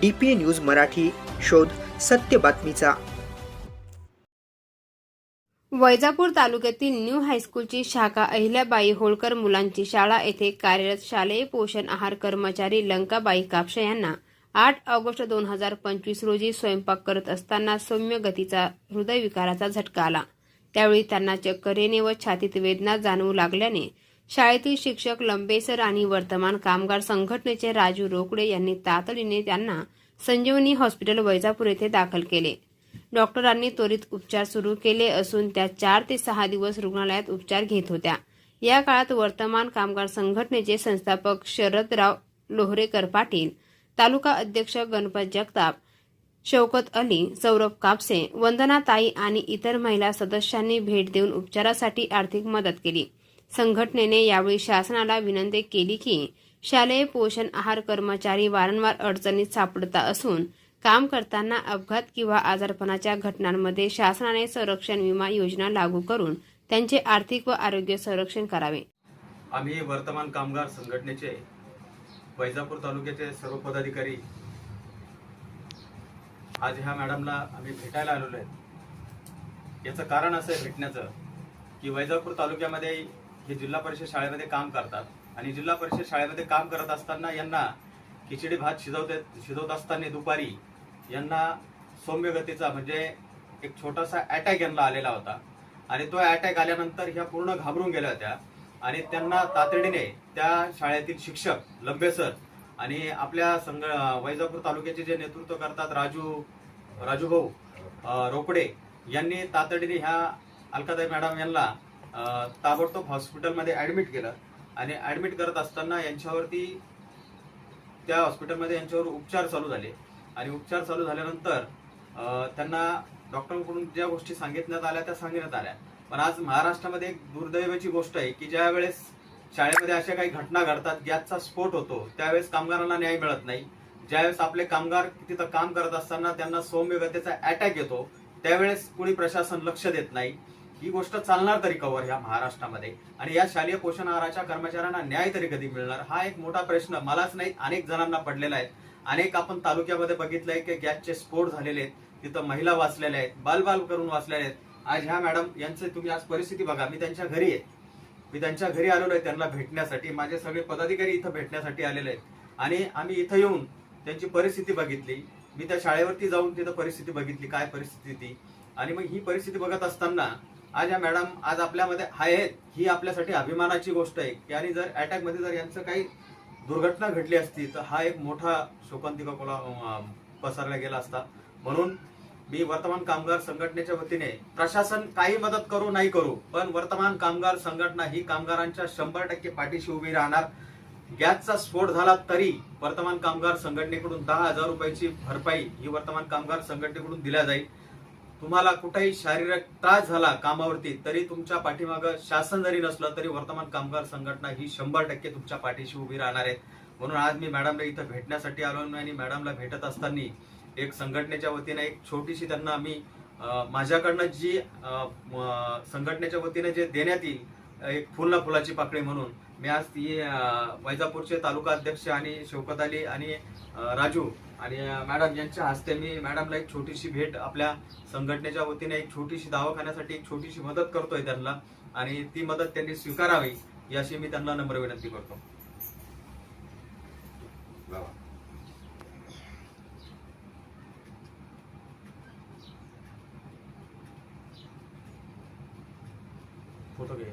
D P news Marathi शोध सत्य बातमीचा. वैजापूर तालुक्यातील न्यू हायस्कूलची शाखा अहिल्याबाई होळकर मुलांची शाळा येथे कार्यरत शालेय पोषण आहार कर्मचारी लंकाबाई कापशे यांना आठ ऑगस्ट दोन हजार पंचवीस रोजी स्वयंपाक करत असताना सौम्य गतीचा हृदयविकाराचा झटका आला. त्यावेळी त्यांना चक्कर येणे व छातीत वेदना जाणवू लागल्याने शाळेतील शिक्षक लंबेसर आणि वर्तमान कामगार संघटनेचे राजू रोकडे यांनी तातडीने त्यांना संजीवनी हॉस्पिटल वैजापूर येथे दाखल केले. डॉक्टरांनी त्वरित उपचार सुरू केले असून त्या चार ते सहा दिवस रुग्णालयात उपचार घेत होत्या. या काळात वर्तमान कामगार संघटनेचे संस्थापक शरदराव लोहरेकर पाटील तालुका अध्यक्ष गणपत जगताप शौकत अली सौरभ कापसे वंदना ताई आणि इतर महिला सदस्यांनी भेट देऊन उपचारासाठी आर्थिक मदत केली. संघटनेने यावेळी शासनाला विनंती केली की शालेय पोषण आहार कर्मचारी वारंवार अडचणीत सापडता असून काम करताना अपघात किंवा आजारपणाच्या घटनांमध्ये शासनाने संरक्षण विमा योजना लागू करून त्यांचे आर्थिक व आरोग्य संरक्षण करावे. आम्ही वर्तमान कामगार संघटनेचे वैजापूर तालुक्याचे सर्व पदाधिकारी आज ह्या मॅडमला आम्ही भेटायला आलेलो आहे. याचं कारण असं आहे भेटण्याचं की वैजापूर तालुक्यामध्ये हे जिल्हा परिषद शाळेमध्ये काम करतात. आणि जिल्हा परिषद शाळेमध्ये काम करत असताना यांना खिचडी भात शिजवते शिजवत असताना दुपारी यांना सौम्य गतीचा म्हणजे एक छोटासा अटॅक यांना आलेला होता. आणि तो अटॅक आल्यानंतर ह्या पूर्ण घाबरून गेल्या होत्या. आणि त्यांना तातडीने त्या शाळेतील शिक्षक लंबे सर आणि आपल्या संघ वैजापूर तालुक्याचे जे नेतृत्व करतात राजू राजू भाऊ रोकडे यांनी तातडीने ह्या अलकाताई मॅडम यांना ताबडतोब हॉस्पिटलमध्ये ऍडमिट केलं. आणि ऍडमिट करत असताना यांच्यावरती त्या हॉस्पिटलमध्ये यांच्यावर उपचार चालू झाले. आणि उपचार चालू झाल्यानंतर त्यांना डॉक्टरांकडून ज्या गोष्टी सांगितण्यात आल्या त्या सांगण्यात आल्या. पण आज महाराष्ट्रामध्ये एक दुर्दैवाची गोष्ट आहे की ज्या वेळेस शाळेमध्ये अशा काही घटना घडतात गॅसचा स्फोट होतो त्यावेळेस कामगारांना न्याय मिळत नाही. ज्यावेळेस आपले कामगार तिथं काम करत असताना त्यांना सौम्य गतीचा अटॅक येतो त्यावेळेस कुणी प्रशासन लक्ष देत नाही. ही गोष्ट चालणार तरी कवर ह्या महाराष्ट्रामध्ये. आणि या शालेय पोषण आहाराच्या कर्मचाऱ्यांना न्याय तरी कधी मिळणार? हा एक मोठा प्रश्न मलाच नाही अनेक जणांना पडलेला आहे. अनेक आपण तालुक्यामध्ये बघितलंय की गॅसचे स्फोट झालेले आहेत. तिथं महिला वाचलेल्या आहेत बालबाल करून वाचलेल्या आहेत. आज ह्या मॅडम यांचं तुम्ही आज परिस्थिती बघा. मी त्यांच्या घरी आहे. मी त्यांच्या घरी आलेलो आहे त्यांना भेटण्यासाठी. माझे सगळे पदाधिकारी इथं भेटण्यासाठी आलेले आहेत. आणि आम्ही इथं येऊन त्यांची परिस्थिती बघितली. मी त्या शाळेवरती जाऊन तिथं परिस्थिती बघितली. काय परिस्थिती ती? आणि मग ही परिस्थिती बघत असताना आज या मॅडम आज आपल्यामध्ये आहेत ही आपल्यासाठी अभिमानाची गोष्ट आहे. की आणि जर अटॅकमध्ये जर यांचं काही दुर्घटना घडली असती तर हा एक मोठा शोकांतिका कोला पसरला गेला असता. म्हणून मी वर्तमान कामगार संघटनेच्या वतीने प्रशासन काही मदत करू नाही करू पण वर्तमान कामगार संघटना ही कामगारांच्या शंभर टक्के पाठीशी उभी राहणार. गॅसचा स्फोट झाला तरी वर्तमान कामगार संघटनेकडून दहा हजार रुपयाची भरपाई ही वर्तमान कामगार संघटनेकडून दिल्या जाईल. तुम्हाला कुठेही शारीरिक त्रास झाला कामावरती तरी तुमच्या पाठीमागं शासन जरी नसलं तरी वर्तमान कामगार संघटना ही शंभर टक्के तुमच्या पाठीशी उभी राहणार आहेत. म्हणून आज मी मॅडमला इथं भेटण्यासाठी आलो आणि मॅडमला भेटत असताना एक संघटनेच्या वतीने एक छोटीशी त्यांना मी माझ्याकडनं जी संघटनेच्या वतीने जे देण्यात येईल एक फुलना फुलाची पाकळी म्हणून. मी आज ती वैजापूरचे तालुका अध्यक्ष आणि शौकत अली आणि राजू आणि मॅडम यांच्या हस्ते मी मॅडमला एक छोटीशी भेट आपल्या संघटनेच्या वतीने एक छोटीशी दवाखान्यासाठी एक छोटीशी मदत करतोय त्यांना आणि ती मदत त्यांनी स्वीकारावी याशी मी त्यांना नम्र विनंती करतो. फोटो घे.